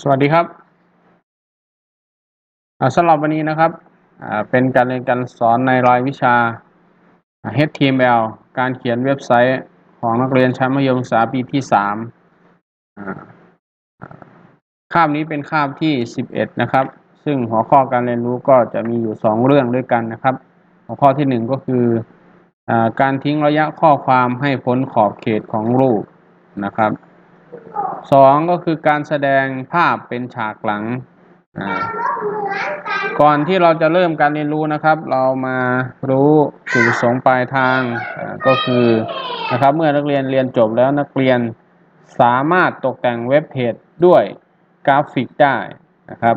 สวัสดีครับสำหรับวันนี้นะครับ เป็นการเรียนการสอนในรายวิชา HTML การเขียนเว็บไซต์ของนักเรียนชั้นมัธยมศึกษาปีที่สามคาบนี้เป็นคาบที่สิบเอ็ดนะครับ ซึ่งหัวข้อการเรียนรู้ก็จะมีอยู่สองเรื่องด้วยกันนะครับ หัวข้อที่หนึ่งก็คืออการทิ้งระยะข้อความให้พ้นขอบเขตของรูปนะครับสองก็คือการแสดงภาพเป็นฉากหลัง ก่อนที่เราจะเริ่มการเรียนรู้นะครับ เรามารู้จุดประสงค์ปลายทางก็คือนะครับเมื่อนักเรียนเรียนจบแล้วนักเรียนสามารถตกแต่งเว็บเพจด้วยกราฟิกได้นะครับ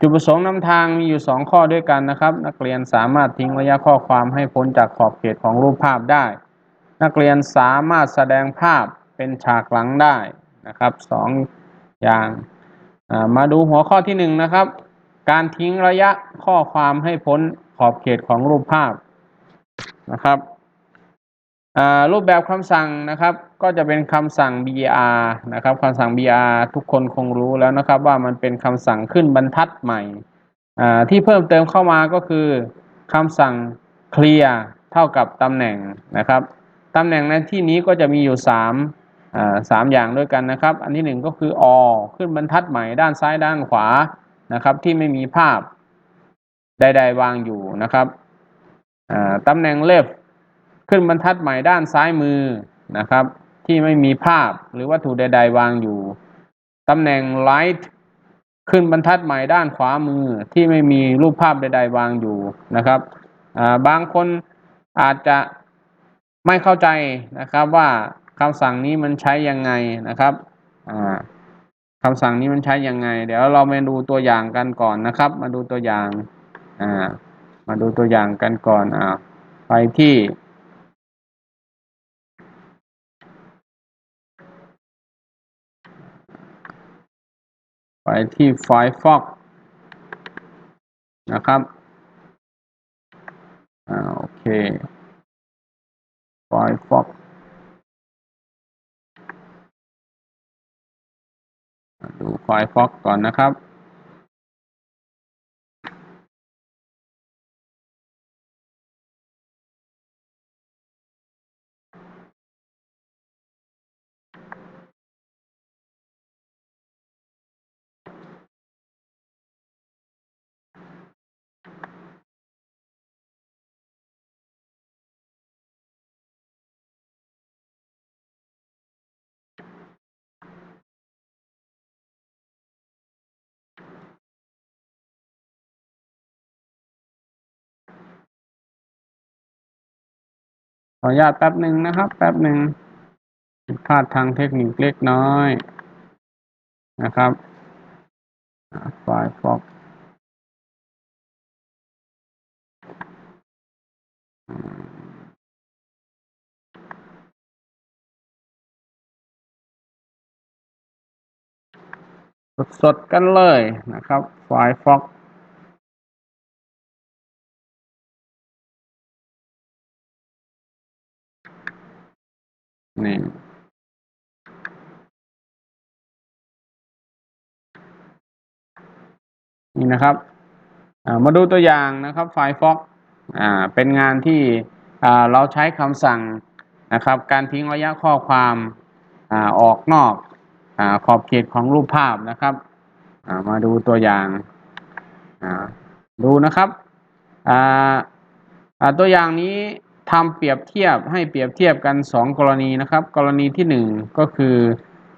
จุดประสงค์นำทางมีอยู่ 2 ข้อด้วยกันนะครับ นักเรียนสามารถทิ้งระยะข้อความให้พ้นจากขอบเขตของรูปภาพได้ นักเรียนสามารถแสดงภาพเป็นฉากหลังได้นะครับสองอย่างมาดูหัวข้อที่หนึ่งนะครับ การทิ้งระยะข้อความให้พ้นขอบเขตของรูปภาพนะครับ รูปแบบคำสั่งนะครับ ก็จะเป็นคำสั่ง br นะครับคำสั่ง br ทุกคนคงรู้แล้วนะครับ ว่ามันเป็นคำสั่งขึ้นบรรทัดใหม่ที่เพิ่มเติมเข้ามาก็คือคำสั่ง clear เท่ากับตำแหน่งนะครับตำแหน่งในที่นี้ก็จะมีอยู่สามสามอย่างด้วยกันนะครับ อันที่หนึ่งก็คืออขึ้นบรรทัดใหม่ด้านซ้ายด้านขวานะครับ ที่ไม่มีภาพใด ๆ วางอยู่นะครับตำแหน่ง left ขึ้นบรรทัดใหม่ด้านซ้ายมือนะครับ ที่ไม่มีภาพหรือวัตถุใด ๆ วางอยู่ ตำแหน่ง right ขึ้นบรรทัดใหม่ด้านขวามือที่ไม่มีรูปภาพใด ๆ วางอยู่นะครับบางคนอาจจะไม่เข้าใจนะครับว่าคำสั่งนี้มันใช้ยังไงนะครับคำสั่งนี้มันใช้ยังไง เดี๋ยวเรามาดูตัวอย่างกันก่อนนะครับ มาดูตัวอย่างมาดูตัวอย่างกันก่อนอไปที่ ไปที่ Firefox นะครับ อ่า โอเค Firefox ดู Firefox ก่อนนะครับ ออนุญาตแป๊บหนึ่งนะครับ แป๊บหนึ่งผิดพลาดทางเทคนิคเล็กน้อยนะครับไฟล์ฟอกสดๆกันเลยนะครับไฟล์ฟอก นี่นี่นะครับามาดูตัวอย่างนะครับ Firefox อ่าเป็นงานที่เราใช้คำสั่งนะครับ การทิ้งระยะข้อความอออกนอกอขอบเขตของรูปภาพนะครับามาดูตัวอย่างาดูนะครับตัวอย่างนี้ ทำเปรียบเทียบให้เปรียบเทียบกัน 2 กรณีนะครับ กรณีที่ 1 ก็คือ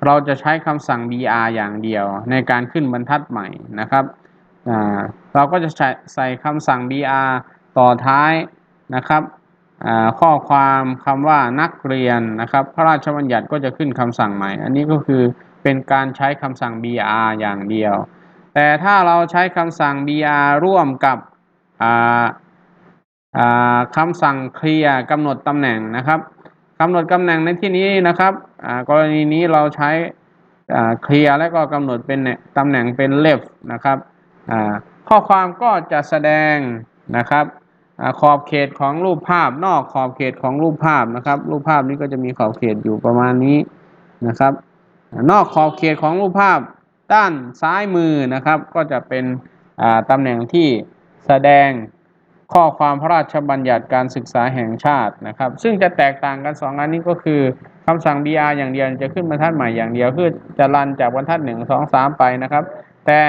เราจะใช้คำสั่ง br อย่างเดียว ในการขึ้นบรรทัดใหม่นะครับเราก็จะใส่คำสั่ง br ต่อท้ายนะครับข้อความคำว่านักเรียนนะครับ พระราชบัญญัติก็จะขึ้นคำสั่งใหม่ อันนี้ก็คือเป็นการใช้คำสั่ง br อย่างเดียว แต่ถ้าเราใช้คำสั่ง br ร่วมกับ คำสั่งเคลียร์กำหนดตำแหน่งนะครับกำหนดตำแหน่งในที่นี้นะครับกรณีนี้เราใช้เคลียร์และก็กำหนดเป็นตำแหน่งเป็น left นะครับข้อความก็จะแสดงนะครับอขอบเขตของรูปภาพนอกขอบเขตของรูปภาพนะครับ รูปภาพนี้ก็จะมีขอบเขตอยู่ประมาณนี้นะครับ นอกขอบเขตของรูปภาพด้านซ้ายมือนะครับ ก็จะเป็นตำแหน่งที่แสดง ข้อความพระราชบัญญัติการศึกษาแห่งชาตินะครับ ซึ่งจะแตกต่างกัน 2 อันนี้ก็คือคำสั่ง BR อย่างเดียวจะขึ้นบรรทัดใหม่อย่างเดียวคือจะรันจากบรรทัด 1 2 3 ไปนะครับ แต่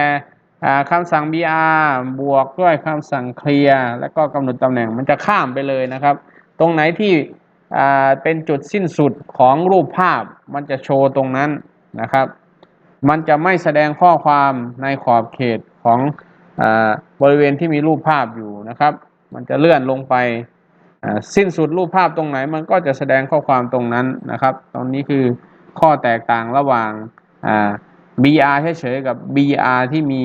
คำสั่ง BR บวกด้วยคำสั่งเคลียร์และก็กำหนดตำแหน่งมันจะข้ามไปเลยนะครับ ตรงไหนที่เป็นจุดสิ้นสุดของรูปภาพมันจะโชว์ตรงนั้นนะครับ มันจะไม่แสดงข้อความในขอบเขตของบริเวณที่มีรูปภาพอยู่นะครับ มันจะเลื่อนลงไปสิ้นสุดรูปภาพตรงไหน มันก็จะแสดงข้อความตรงนั้นนะครับตรงนี้คือข้อแตกต่างระหว่าง BR เฉยๆกับ BR ที่มี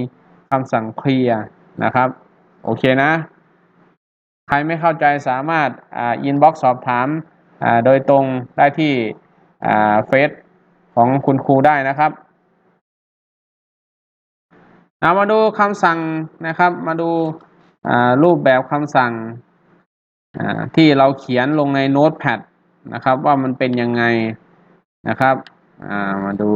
คำสั่งเคลียร์นะครับ โอเคนะ ใครไม่เข้าใจสามารถอินบ็อกซ์สอบถามโดยตรงได้ที่เฟซของคุณครูได้นะครับเอามาดูคำสั่งนะครับ มาดู รูปแบบคำสั่งที่เราเขียนลงในโน้ตแพดนะครับว่ามันเป็นยังไงนะครับมาดู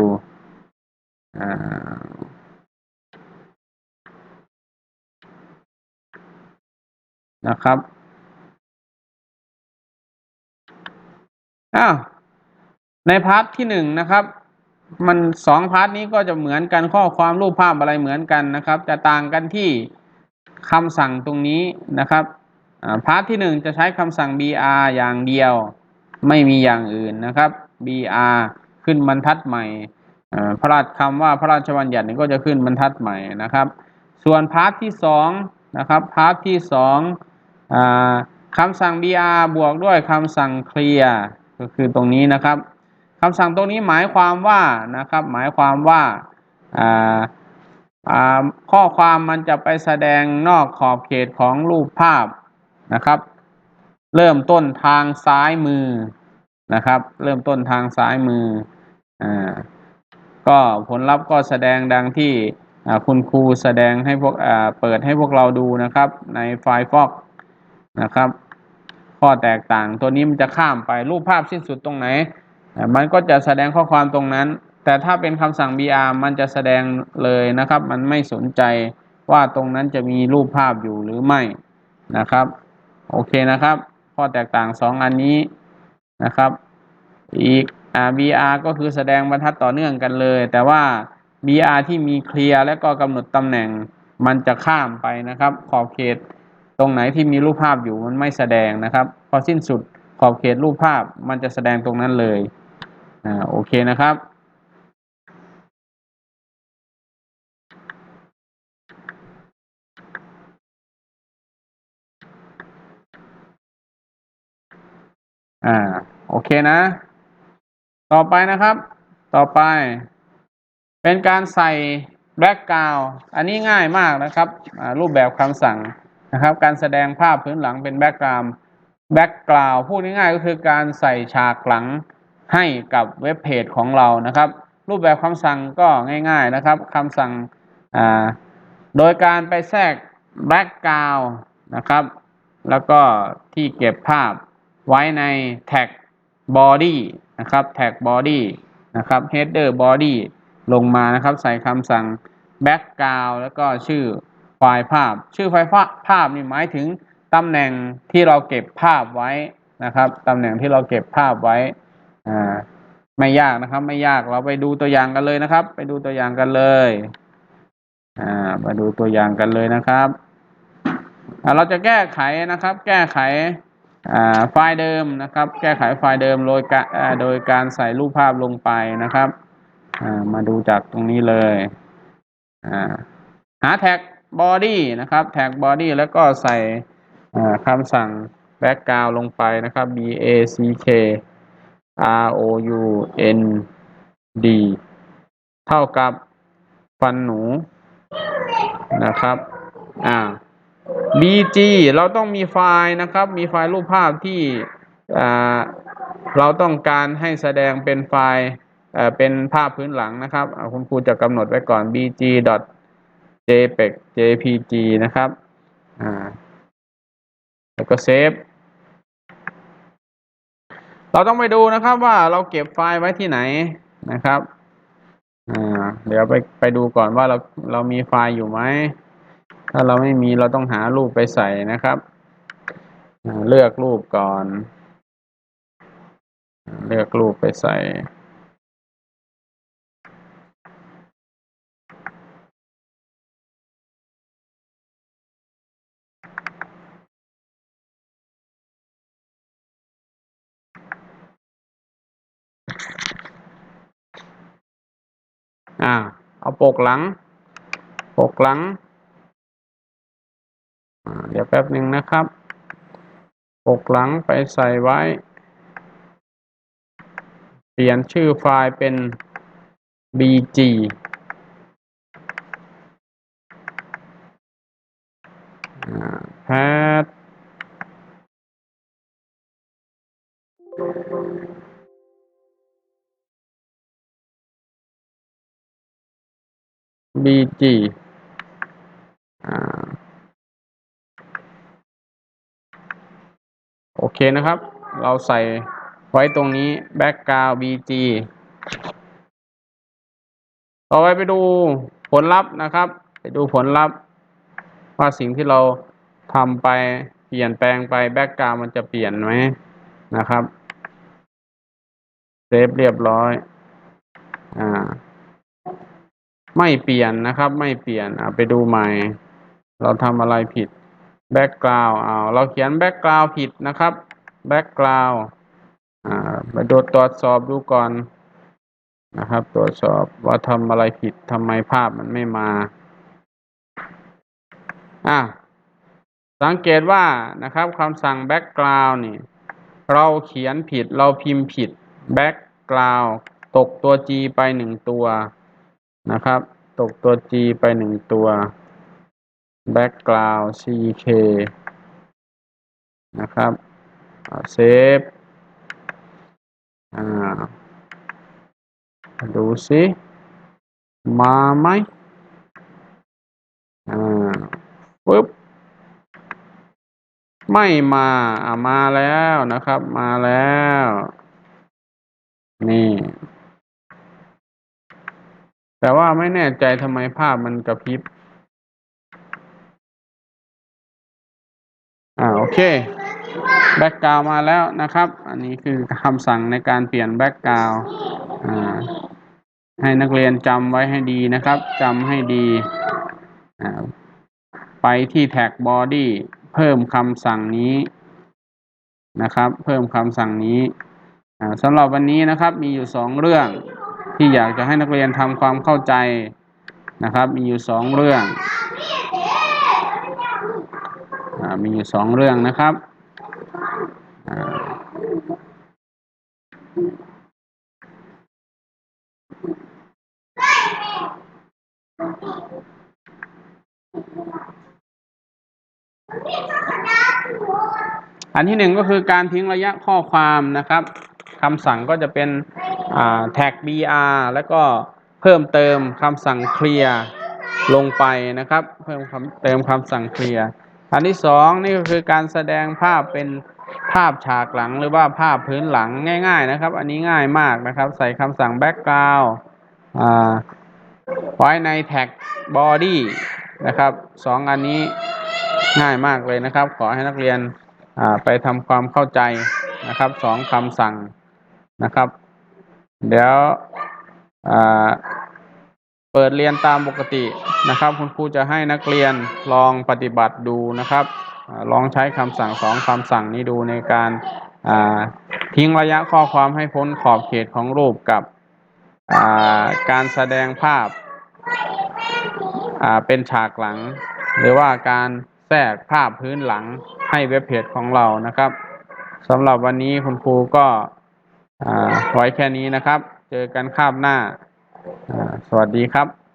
นะครับอ้าวในพาร์ทที่หนึ่งนะครับ มันสองพาร์ทนี้ก็จะเหมือนกันข้อความรูปภาพอะไรเหมือนกันนะครับ จะต่างกันที่ คำสั่งตรงนี้นะครับพาร์ทที่หนึ่งจะใช้คำสั่ง br อย่างเดียว ไม่มีอย่างอื่นนะครับ br ขึ้นบรรทัดใหม่พระราชคำว่าพระราชบัญญัติก็จะขึ้นบรรทัดใหม่นะครับ ส่วนพาร์ทที่สองนะครับพาร์ทที่สองคำสั่ง br บวกด้วยคำสั่ง clear ก็คือตรงนี้นะครับคำสั่งตรงนี้หมายความว่านะครับหมายความว่า ข้อความมันจะไปแสดงนอกขอบเขตของรูปภาพนะครับ เริ่มต้นทางซ้ายมือนะครับ เริ่มต้นทางซ้ายมืออ่าก็ผลลัพธ์ก็แสดงดังที่คุณครูแสดงให้พวกเปิดให้พวกเราดูนะครับในไฟล์ฟอกนะครับ ข้อแตกต่างตัวนี้มันจะข้ามไปรูปภาพสิ้นสุดตรงไหน มันก็จะแสดงข้อความตรงนั้น แต่ถ้าเป็นคำสั่ง br มันจะแสดงเลยนะครับ มันไม่สนใจว่าตรงนั้นจะมีรูปภาพอยู่หรือไม่นะครับ โอเคนะครับ ข้อแตกต่าง 2 อันนี้นะครับ อีก BR ก็คือแสดงบรรทัดต่อเนื่องกันเลย แต่ว่า BR ที่มีเคลียร์และก็กำหนดตำแหน่งมันจะข้ามไปนะครับ ขอบเขตตรงไหนที่มีรูปภาพอยู่มันไม่แสดงนะครับ พอสิ้นสุดขอบเขตรูปภาพมันจะแสดงตรงนั้นเลยอ่าโอเคนะครับ อ่า โอเคนะ ต่อไปนะครับ ต่อไป เป็นการใส่แบ็กกราวอันนี้ง่ายมากนะครับรูปแบบคำสั่งนะครับ การแสดงภาพพื้นหลังเป็นแบ็กกราวแบ็กกราวพูดง่ายๆก็คือการใส่ฉากหลังให้กับเว็บเพจของเรานะครับ รูปแบบคำสั่งก็ง่าย ๆนะครับคำสั่งโดยการไปแทรกแบ็กกราวนะครับ แล้วก็ที่เก็บภาพ ไว้ในแท็ก body นะครับแท็ก body นะครับ header body ลงมานะครับ ใส่คำสั่ง background แล้วก็ชื่อไฟล์ภาพ ชื่อไฟล์ภาพนี่หมายถึงตำแหน่งที่เราเก็บภาพไว้นะครับตำแหน่งที่เราเก็บภาพไว้อ่าไม่ยากนะครับ ไม่ยากเราไปดูตัวอย่างกันเลยนะครับ ไปดูตัวอย่างกันเลยอ่ามาดูตัวอย่างกันเลยนะครับเราจะแก้ไขนะครับ แก้ไข ไฟล์เดิมนะครับ แก้ไขไฟล์เดิมโดยการโดยการใส่รูปภาพลงไปนะครับมาดูจากตรงนี้เลยหาแท็ก body นะครับ แท็ก body แล้วก็ใส่คำสั่ง background ลงไปนะครับ b a c k r o u n d เท่ากับฟันหนูนะครับ อ่า bg เราต้องมีไฟล์นะครับ มีไฟล์รูปภาพที่เราต้องการให้แสดงเป็นไฟล์เป็นภาพพื้นหลังนะครับ คุณครูจะกำหนดไว้ก่อน bg JPEG JPG นะครับแล้วก็เซฟเราต้องไปดูนะครับว่าเราเก็บไฟล์ไว้ที่ไหนนะครับ อ่า เดี๋ยวไปไปดูก่อนว่าเราเรามีไฟล์อยู่ไหม ถ้าเราไม่มีเราต้องหารูปไปใส่นะครับ เลือกรูปก่อน เลือกรูปไปใส่อ่าเอาปกหลัง ปกหลัง เดี๋ยวแป๊บหนึ่งนะครับปกหลังไปใส่ไว้ เปลี่ยนชื่อไฟล์เป็น bg อ่า pad bg อ่า โอเคนะครับ เราใส่ไว้ตรงนี้ background bg ต่อไปไปดูผลลัพธ์นะครับ ไปดูผลลัพธ์ ว่าสิ่งที่เราทำไปเปลี่ยนแปลงไป background มันจะเปลี่ยนไหมนะครับเซฟเรียบร้อยอ่าไม่เปลี่ยนนะครับ ไม่เปลี่ยนอ่าไปดูใหม่ เราทำอะไรผิด background อ้าวเราเขียน background ผิดนะครับ background อ่าไปดูตรวจสอบดูก่อนนะครับ ตรวจสอบว่าทำอะไรผิดทำไมภาพมันไม่มาอ่าสังเกตว่านะครับคำสั่ง background นี่ เราเขียนผิดเราพิมพ์ผิด background ตกตัว G ไปหนึ่งตัวนะครับ ตกตัว G ไปหนึ่งตัว background ck นะครับเซฟอ่าดูสิมาไหมอ่าปึ๊บไม่มาอ่ามาแล้วนะครับ มาแล้ว นี่ แต่ว่าไม่แน่ใจทำไมภาพมันกระพริบ อ่าโอเคแบ็กกราวมาแล้วนะครับ อันนี้คือคำสั่งในการเปลี่ยนแบ็กกราวอ่าให้นักเรียนจำไว้ให้ดีนะครับจำให้ดีอ่าไปที่แท็กบอดี้เพิ่มคำสั่งนี้นะครับ เพิ่มคำสั่งนี้อ่าสำหรับวันนี้นะครับมีอยู่สองเรื่องที่อยากจะให้นักเรียนทำความเข้าใจนะครับ มีอยู่สองเรื่อง มีอยู่สองเรื่องนะครับอันที่หนึ่งก็คือการทิ้งระยะข้อความนะครับคำสั่งก็จะเป็นแท็ก br แล้วก็เพิ่มเติมคำสั่งเคลียร์ลงไปนะครับ เพิ่มคำเติมคำสั่งเคลียร์ อันที่สองนี่ก็คือการแสดงภาพเป็นภาพฉากหลังหรือว่าภาพพื้นหลังง่าย ๆ นะครับ อันนี้ง่ายมากนะครับ ใส่คำสั่ง background ไว้ในแท็ก body นะครับสองอันนี้ง่ายมากเลยนะครับ ขอให้นักเรียนไปทำความเข้าใจนะครับสองคำสั่งนะครับ เดี๋ยว ปิดเรียนตามปกตินะครับ คุณครูจะให้นักเรียนลองปฏิบัติดูนะครับลองใช้คำสั่งสองคำสั่งนี้ดูในการทิ้งระยะข้อความให้พ้นขอบเขตของรูปกับการแสดงภาพเป็นฉากหลัง หรือว่าการแทรกภาพพื้นหลังให้เว็บเพจของเรานะครับสำหรับวันนี้คุณครูก็ไว้แค่นี้นะครับ เจอกันคาบหน้า สวัสดีครับ